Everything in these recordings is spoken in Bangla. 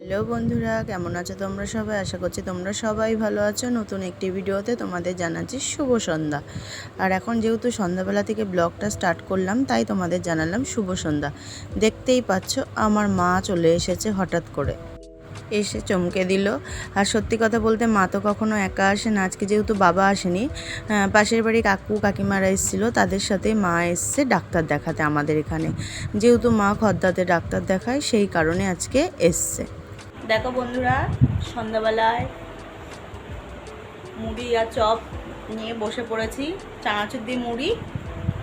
হ্যালো বন্ধুরা, কেমন আছো তোমরা সবাই? আশা করছি তোমরা সবাই ভালো আছো। নতুন একটি ভিডিওতে তোমাদের জানাচ্ছি শুভ সন্ধ্যা। আর এখন যেহেতু সন্ধ্যাবেলা থেকে ব্লগটা স্টার্ট করলাম, তাই তোমাদের জানালাম শুভ সন্ধ্যা। দেখতেই পাচ্ছ, আমার মা চলে এসেছে হঠাৎ করে। এসে চমকে দিল। আর সত্যি কথা বলতে মা তো কখনো একা আসে না আজকে যেহেতু বাবা আসেনি পাশের বাড়ি কাকু, কাকিমারা এসেছিল, তাদের সাথে মা এসছে ডাক্তার দেখাতে আমাদের এখানে। যেহেতু মা খদ্দাতে ডাক্তার দেখায়, সেই কারণে আজকে এসছে। দেখো বন্ধুরা, সন্ধ্যাবেলায় মুড়ি আর চপ নিয়ে বসে পড়েছি চানাচুর দিয়ে মুড়ি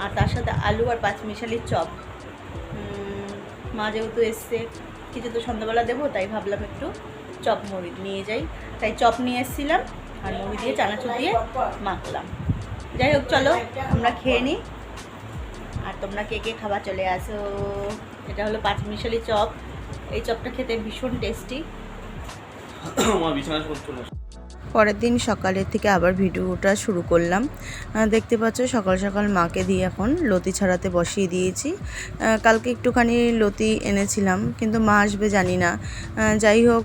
আর তার সাথে আলু আর পাঁচমিশালির চপ। মা যেহেতু এসছে, কিছু তো সন্ধ্যাবেলা দেবো, তাই ভাবলাম একটু চপ মুড়ি নিয়ে যাই। তাই চপ নিয়ে এসেছিলাম আর মুড়ি দিয়ে চানাচুর দিয়ে মাখলাম। যাই হোক, চলো, আমরা খেয়ে নিই। আর তোমরা কে কে খাবার চলে আসো? এটা হলো পাঁচমিশালি চপ। এই চপটা খেতে ভীষণ টেস্টি পরের দিন সকালের থেকে আবার ভিডিওটা শুরু করলাম। দেখতে পাচ্ছ সকাল সকাল মাকে দিয়ে এখন লতি ছাড়াতে বসিয়ে দিয়েছি। কালকে একটুখানি লতি এনেছিলাম কিন্তু মা আসবে জানি না। যাই হোক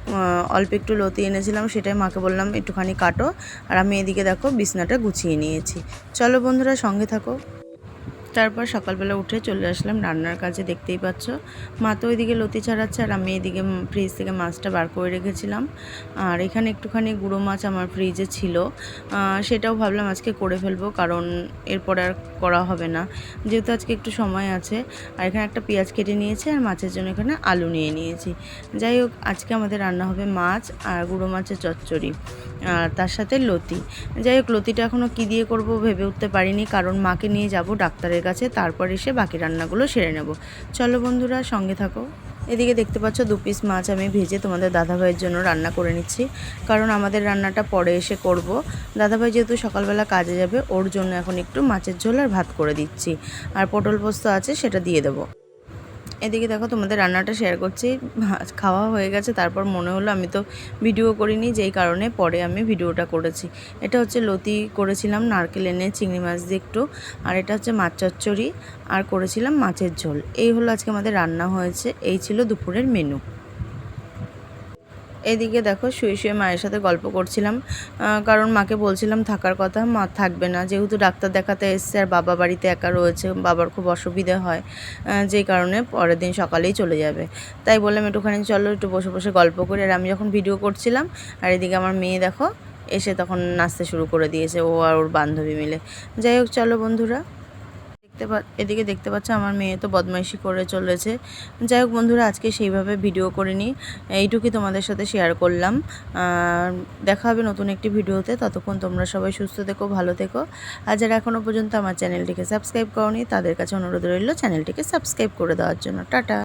অল্প একটু লতি এনেছিলাম সেটাই মাকে বললাম একটুখানি কাটো। আর আমি এদিকে দেখো বিছনাটা গুছিয়ে নিয়েছি। চলো বন্ধুরা সঙ্গে থাকো। তারপর সকালবেলা উঠে চলে আসলাম রান্নার কাজে, দেখতেই পাচ্ছ। মা তো ওইদিকে লতি ছাড়াচ্ছে আর আমি এদিকে ফ্রিজ থেকে মাছটা বার করে রেখেছিলাম। আর এখানে একটুখানি গুঁড়ো মাছ আমার ফ্রিজে ছিল। সেটাও ভাবলাম আজকে করে ফেলব, কারণ এরপরে আর করা হবে না। যেহেতু আজকে একটু সময় আছে, আর এখানে একটা পেঁয়াজ কেটে নিয়েছি আর মাছের জন্য এখানে আলু নিয়ে নিয়েছি। যাই হোক, আজকে আমাদের রান্না হবে মাছ আর গুঁড়ো মাছের চচ্চড়ি আর তার সাথে লতি। যাই হোক, লতিটা এখনও কী দিয়ে করব ভেবে উঠতে পারিনি, কারণ মাকে নিয়ে যাব ডাক্তারের কাছে, তারপর এসে বাকি রান্নাগুলো সেরে নেব। চলো বন্ধুরা, সঙ্গে থাকো। এদিকে দেখতে পাচ্ছ দু পিস মাছ আমি ভেজে তোমাদের দাদাভাইয়ের জন্য রান্না করে নিচ্ছি। কারণ আমাদের রান্নাটা পরে এসে করব। দাদাভাই যেহেতু সকালবেলা কাজে যাবে, ওর জন্য এখন একটু মাছের ঝোল আর ভাত করে দিচ্ছি। আর পটল পোস্ত আছে, সেটা দিয়ে দেবো। এদিকে দেখো তোমাদের রান্নাটা শেয়ার করছি। খাওয়া হয়ে গেছে, তারপর মনে হলো আমি তো ভিডিও করিনি, যেই কারণে পরে আমি ভিডিওটা করেছি। এটা হচ্ছে লতি করেছিলাম, নারকেল এনে চিংড়ি মাছ দিয়ে একটু, আর এটা হচ্ছে মাছ চচ্চড়ি, আর করেছিলাম মাছের ঝোল। এই হলো আজকে আমাদের রান্না হয়েছে, এই ছিল দুপুরের মেনু এদিকে দেখো শুয়ে শুয়ে মায়ের সাথে গল্প করছিলাম কারণ মাকে বলছিলাম থাকার কথা, মা থাকবে না। যেহেতু ডাক্তার দেখাতে এসছে আর বাবা বাড়িতে একা রয়েছে, বাবার খুব অসুবিধে হয় যেই কারণে পরের দিন সকালেই চলে যাবে। তাই বললাম, একটুখানি চলো, একটু বসে বসে গল্প করি। আর আমি যখন ভিডিও করছিলাম, আর এদিকে আমার মেয়ে দেখো, এসে তখন নাচতে শুরু করে দিয়েছে, ও আর ওর বান্ধবী মিলে। যাই হোক, চলো বন্ধুরা। দেখতে এদিকে দেখতে পাচ্ছ আমার মেয়ে তো বদমাইশি করে চলেছে। যাই হোক বন্ধুরা, আজকে সেইভাবে ভিডিও করিনি। এইটুকুই তোমাদের সাথে শেয়ার করলাম। দেখা হবে নতুন একটি ভিডিওতে। ততক্ষণ তোমরা সবাই সুস্থ থেকো, ভালো থেকো। আর যারা এখনও পর্যন্ত আমার চ্যানেলটিকে সাবস্ক্রাইব করনি, তাদের কাছে অনুরোধ রইল চ্যানেলটিকে সাবস্ক্রাইব করে দেওয়ার জন্য। টাটা।